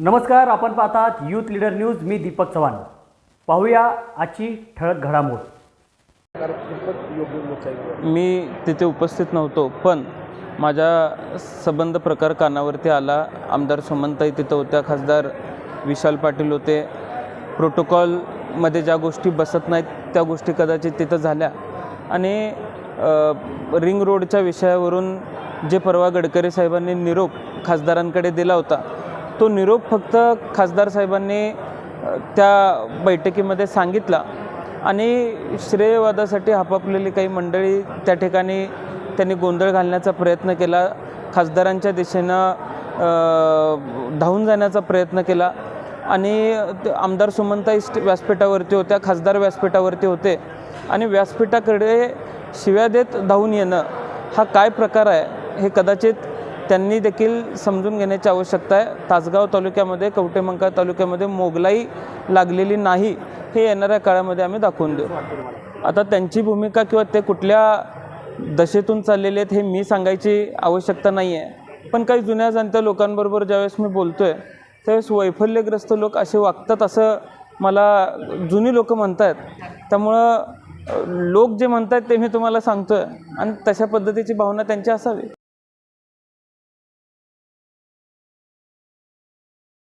नमस्कार आपण पाहतात यूथ लीडर न्यूज मी दीपक चव्हाण. पाहूया आजची ठळक घडामोड. मी तिथे उपस्थित नव्हतो पण माझ्या संबंध प्रकार कानावरती आला. आमदार सुमनताई तिथं होत्या खासदार विशाल पाटील होते. प्रोटोकॉलमध्ये ज्या गोष्टी बसत नाहीत त्या गोष्टी कदाचित तिथं झाल्या. आणि रिंग रोडच्या विषयावरून जे परवा गडकरी साहेबांनी निरोप खासदारांकडे दिला होता तो निरोप फक्त खासदार साहेबांनी त्या बैठकीमध्ये सांगितला. आणि श्रेयवादासाठी हापापलेली काही मंडळी त्या ठिकाणी त्यांनी गोंधळ घालण्याचा प्रयत्न केला. खासदारांच्या दिशेनं धावून जाण्याचा प्रयत्न केला. आणि ते आमदार सुमंता स्टे व्यासपीठावरती होत्या खासदार व्यासपीठावरती होते. आणि व्यासपीठाकडे शिव्या देत धावून येणं हा काय प्रकार आहे हे कदाचित त्यांनी देखील समजून घेण्याची आवश्यकता आहे. तासगाव तालुक्यामध्ये कवटेमंका तालुक्यामध्ये मोगलाई लागलेली नाही हे येणाऱ्या काळामध्ये आम्ही दाखवून देऊ. आता त्यांची भूमिका किंवा ते कुठल्या दशेतून चाललेले आहेत हे मी सांगायची आवश्यकता नाही आहे. पण काही जुन्या जाणत्या लोकांबरोबर ज्यावेळेस मी बोलतो आहे त्यावेळेस वैफल्यग्रस्त लोक असे वागतात असं मला जुनी लोक म्हणत आहेत त्यामुळं लोक जे म्हणतात ते मी तुम्हाला सांगतो आहे आणि तशा पद्धतीची भावना त्यांची असावी.